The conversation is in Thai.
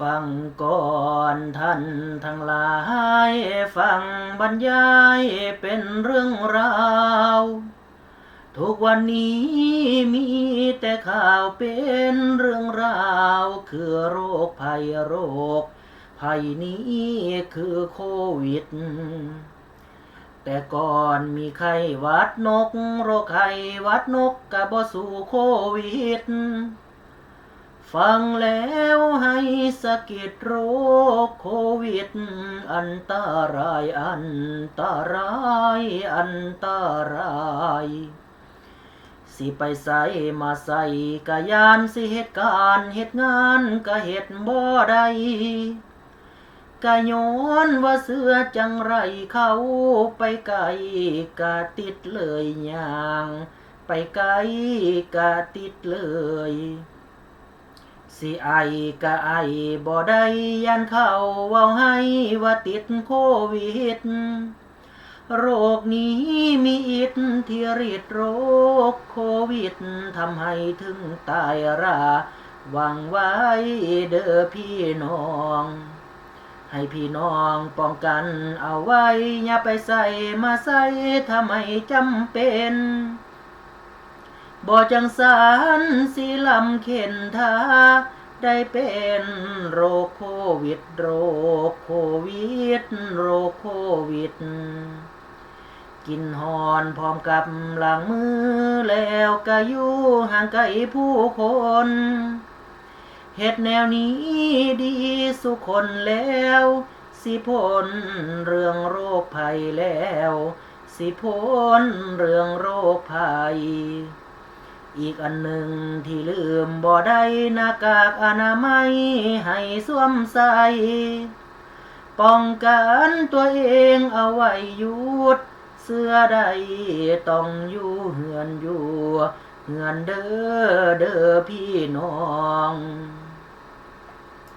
ฟังก่อนท่านทั้งหลาย ฟังบรรยายเป็นเรื่องราว ทุกวันนี้มีแต่ข่าวเป็นเรื่องราว คือโรคภัยโรค ภัยนี้คือโควิด แต่ก่อนมีไข้วัดนก โรคไข้วัดนกกะบ่สู่โควิด ฟังแล้วให้สะกิดโรคโควิด อันตรายอันตรายอันตราย สิไปใส่มาใส่กะยานสิเหตุการเหตุงานกะเหตุบ่ได้กะย้อนว่าเสือจังไรเขาไปไกลกะติดเลยอย่าง ไปไกลกะติดเลย สิไอกะไอบ่ได้ยันเข้าเว้าให้ว่าติดโควิด โรคนี้มีอิทธิฤทธิ์โรคโควิดทำให้ถึงตายราหวังไว้เด้อพี่น้อง ให้พี่น้องป้องกันเอาไว้ อย่าไปใส่มาใส่ทำไมจำเป็นบ่จังสารสิลำเข็นทา ได้เป็นโรคโควิด โรคโควิด โรคโควิด กินหอนพร้อมกับหลังมือแล้วก็อยู่ห่างไกลผู้คนเหตุแนวนี้ดีสุคนแล้ว สิพ้นเรื่องโรคภัยแล้ว สิพ้นเรื่องโรคภัย อีกอันหนึ่งที่ลืมบ่ได้หน้ากากอนามัยให้สวมใส่ป้องกันตัวเองเอาไว้ยุด เสื้อใดต้องอยู่เหือนอยู่เหือนเด้อเด้อพี่น้อง